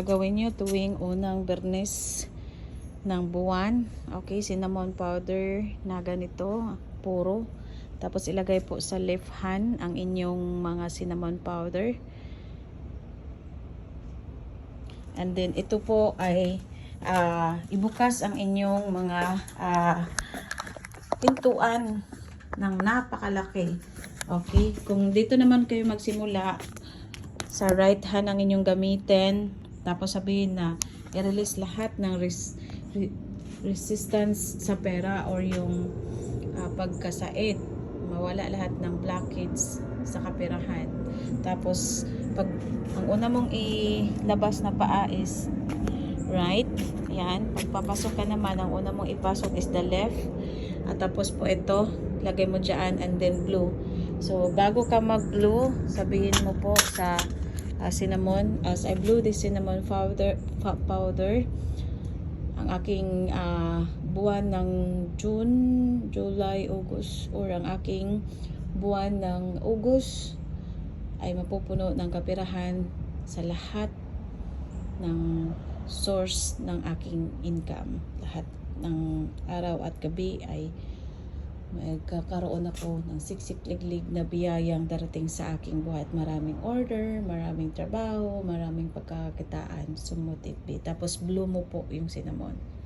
Gagawin nyo tuwing unang bernes ng buwan. Okay, cinnamon powder na ganito, puro. Tapos ilagay po sa left hand ang inyong mga cinnamon powder. And then ito po ay ah, ibukas ang inyong mga ah, pintuan ng napakalaki. Okay? Kung dito naman kayo magsimula, sa right hand ang inyong gamitin, tapos sabihin na i-release lahat ng res- re- resistance sa pera or yung ah, pagkasait. Mawala lahat ng blockage sa kaperahan. Tapos, pag ang una mong ilabas na paa is right. Yan. Pagpapasok ka naman, ang una mong ipasok is the left. At tapos po ito, lagay mo dyan and then blue. So, bago ka mag-blue, sabihin mo po sa ah, cinnamon, as I blew the cinnamon powder, powder ang aking ah, buwan ng June, July, August, or ang aking buwan ng August ay mapupuno ng kapirahan sa lahat ng source ng aking income. Lahat ng araw at gabi ay magkakaroon ako ng siksik-liglig na biyayang darating sa aking buhay at maraming order, maraming trabaho, maraming pagkakakitaan, sumut it. Tapos blue mo po yung cinnamon.